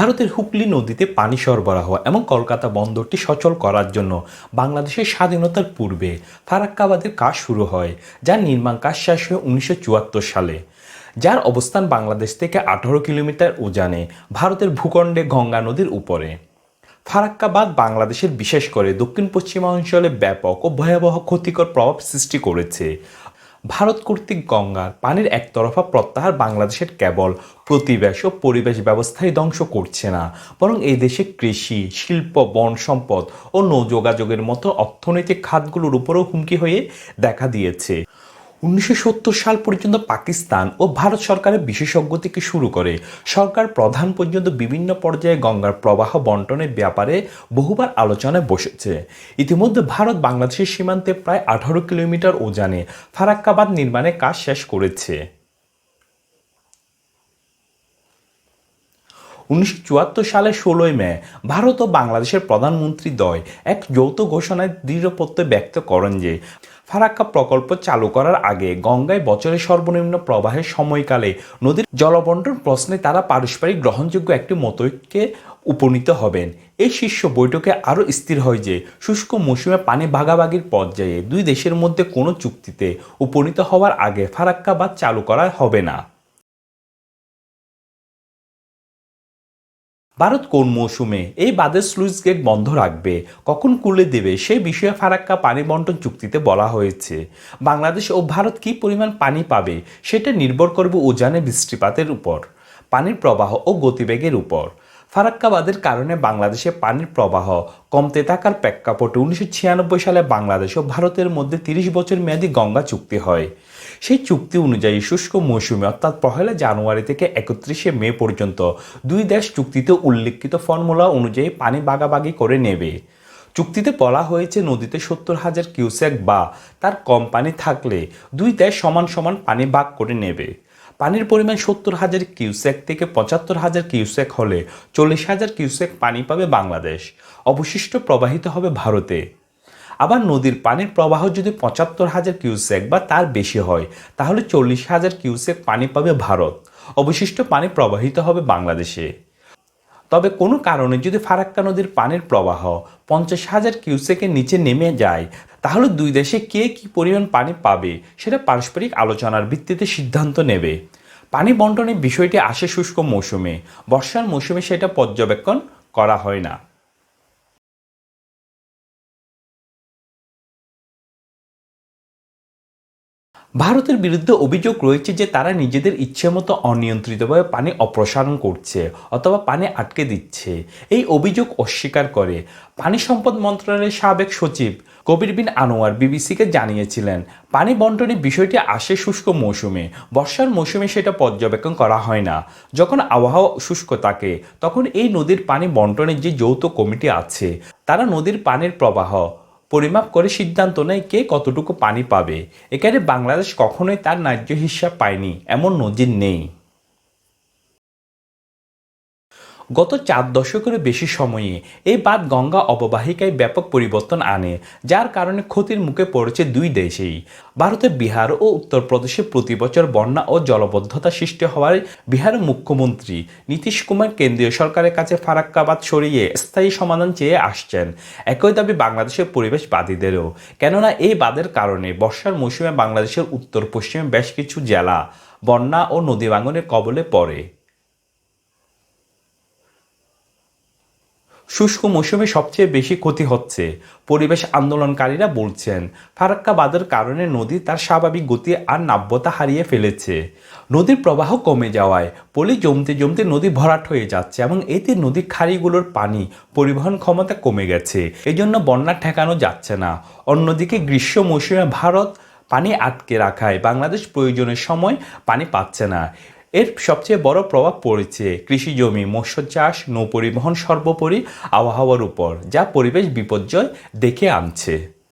ভারতের হুগলি নদীতে পানি সরবরাহ এবং কলকাতা বন্দরটি সচল করার জন্য বাংলাদেশের স্বাধীনতার পূর্বে ফারাক্কাবাদের কাজ শুরু হয়, যার নির্মাণ কাজ শেষ হয় উনিশশো চুয়াত্তর সালে। যার অবস্থান বাংলাদেশ থেকে আঠারো কিলোমিটার উজানে, ভারতের ভূখণ্ডে গঙ্গা নদীর উপরে। ফারাক্কাবাদ বাংলাদেশের বিশেষ করে দক্ষিণ পশ্চিমাঞ্চলে ব্যাপক ও ভয়াবহ ক্ষতিকর প্রভাব সৃষ্টি করেছে। ভারত কর্তৃক গঙ্গার পানির একতরফা প্রত্যাহার বাংলাদেশের কেবল প্রতিবেশ ও পরিবেশ ব্যবস্থাই ধ্বংস করছে না, বরং এই দেশে কৃষি, শিল্প, বন সম্পদ ও নৌযোগাযোগের মতো অর্থনৈতিক খাতগুলোর উপরও হুমকি হয়ে দেখা দিয়েছে। উনিশশো সত্তর সাল পর্যন্ত পাকিস্তান ও ভারত সরকারের বিশেষজ্ঞ থেকে শুরু করে। সরকার প্রধান পর্যন্ত বিভিন্ন পর্যায়ে গঙ্গার প্রবাহ বন্টনের ব্যাপারে বহুবার আলোচনায় বসেছে। ইতিমধ্যে ভারত বাংলাদেশের সীমান্তে প্রায় আঠারো কিলোমিটার ওজানে ফারাক্কাবাদ নির্মাণের কাজ শেষ করেছে। উনিশশো সালের ষোলোই মে ভারত ও বাংলাদেশের প্রধানমন্ত্রী দ্বয় এক যৌথ ঘোষণায় দৃঢ় প্রত্যয় ব্যক্ত করেন যে ফারাক্কা প্রকল্প চালু করার আগে গঙ্গায় বছরের সর্বনিম্ন প্রবাহের সময়কালে নদীর জলবন্টন প্রশ্নে তারা পারস্পরিক গ্রহণযোগ্য একটি মতৈক্যে উপনীত হবেন। এই শীর্ষ বৈঠকে আরও স্থির হয় যে শুষ্ক মৌসুমে পানি ভাগাভাগির পর্যায়ে দুই দেশের মধ্যে কোনো চুক্তিতে উপনীত হওয়ার আগে ফারাক্কা বাঁধ চালু করা হবে না। ভারত কোন মৌসুমে এই বাদের স্লুইস গেট বন্ধ রাখবে? কখন কুলে দেবে? সেই বিষয়ে ফারাক্কা পানি বন্টন চুক্তিতে বলা হয়েছে। বাংলাদেশ ও ভারত কী পরিমাণ পানি পাবে? সেটা নির্ভর করবে উজানে বৃষ্টিপাতের উপর, পানির প্রবাহ ও গতিবেগের উপর। ফারাক্কাবাদের কারণে বাংলাদেশে পানির প্রবাহ কমতে থাকার প্রেক্ষাপটে উনিশশো ছিয়ানব্বই সালে বাংলাদেশ ও ভারতের মধ্যে তিরিশ বছর মেয়াদী গঙ্গা চুক্তি হয়। সেই চুক্তি অনুযায়ী শুষ্ক মৌসুমে, অর্থাৎ পহেলা জানুয়ারি থেকে একত্রিশে মে পর্যন্ত দুই দেশ চুক্তিতে উল্লেখিত ফর্মুলা অনুযায়ী পানি বাগাবাগি করে নেবে। চুক্তিতে বলা হয়েছে, নদীতে সত্তর হাজার কিউসেক বা তার কম পানি থাকলে দুই দেশ সমান সমান পানি ভাগ করে নেবে। পানির পরিমাণ সত্তর হাজার কিউসেক থেকে পঁচাত্তর হাজার কিউসেক হলে চল্লিশ হাজার কিউসেক পানি পাবে বাংলাদেশ। অবশিষ্ট প্রবাহিত হবে ভারতে। আবার নদীর পানির প্রবাহ যদি পঁচাত্তর হাজার কিউসেক বা তার বেশি হয়, তাহলে চল্লিশ হাজার কিউসেক পানি পাবে ভারত। অবশিষ্ট পানি প্রবাহিত হবে বাংলাদেশে। তবে কোনো কারণে যদি ফারাক্কা নদীর পানির প্রবাহ পঞ্চাশ হাজার কিউসেকের নিচে নেমে যায় তাহলে দুই দেশে কে কি পরিমাণ পানি পাবে সেটা পারস্পরিক আলোচনার ভিত্তিতে সিদ্ধান্ত নেবে। পানি বন্টনের বিষয়টি আসে শুষ্ক মৌসুমে। বর্ষার মৌসুমে সেটা পর্যবেক্ষণ করা হয় না। ভারতের বিরুদ্ধে অভিযোগ রয়েছে যে তারা নিজেদের ইচ্ছে মতো অনিয়ন্ত্রিতভাবে পানি অপসারণ করছে অথবা পানি আটকে দিচ্ছে। এই অভিযোগ অস্বীকার করে। পানি সম্পদ মন্ত্রণালয়ের সাবেক সচিব কবির বিন আনোয়ার বিবিসিকে জানিয়েছিলেন, পানি বন্টনের বিষয়টি আসে শুষ্ক মৌসুমে। বর্ষার মৌসুমে সেটা পর্যবেক্ষণ করা হয় না। যখন আবহাওয়া শুষ্ক থাকে, তখন এই নদীর পানি বন্টনের যে যৌথ কমিটি আছে, তারা নদীর পানির প্রবাহ পরিমাপ করে সিদ্ধান্ত নেয় কে কতটুকু পানি পাবে। এখানে বাংলাদেশ কখনোই তার ন্যায্য হিসাব পায়নি, এমন নজির নেই। গত চার দশকের বেশি সময়ে এই বাঁধ গঙ্গা অববাহিকায় ব্যাপক পরিবর্তন আনে, যার কারণে ক্ষতির মুখে পড়েছে দুই দেশেই। ভারতের বিহার ও উত্তরপ্রদেশে প্রতি বছর বন্যা ও জলবদ্ধতা সৃষ্টি হওয়ায় বিহারের মুখ্যমন্ত্রী নীতিশ কুমার কেন্দ্রীয় সরকারের কাছে ফারাক্কাবাদ সরিয়ে স্থায়ী সমাধান চেয়ে আসছেন। একই দাবি বাংলাদেশের পরিবেশবাদীদেরও। কেননা এই বাঁধের কারণে বর্ষার মৌসুমে বাংলাদেশের উত্তর পশ্চিমে বেশ কিছু জেলা বন্যা ও নদী ভাঙনের কবলে পড়ে। শুষ্ক মৌসুমে সবচেয়ে বেশি ক্ষতি হচ্ছে, পরিবেশ আন্দোলনকারীরা বলছেন। ফারাক্কা বাঁধের কারণে নদী তার স্বাভাবিক গতি আর নাব্যতা হারিয়ে ফেলেছে। নদীর প্রবাহ কমে যাওয়ায় পলি জমতে জমতে নদী ভরাট হয়ে যাচ্ছে এবং এতে নদীর খাড়িগুলোর পানি পরিবহন ক্ষমতা কমে গেছে। এই জন্য বন্যা ঠেকানো যাচ্ছে না। অন্যদিকে গ্রীষ্ম মৌসুমে ভারত পানি আটকে রাখায় বাংলাদেশ প্রয়োজনের সময় পানি পাচ্ছে না। এর সবচেয়ে বড় প্রভাব পড়েছে কৃষি জমি, মৎস্য চাষ নৌ পরিবহন সর্বোপরি আবহাওয়ার উপর, যা পরিবেশ বিপর্যয় দেখে আনছে।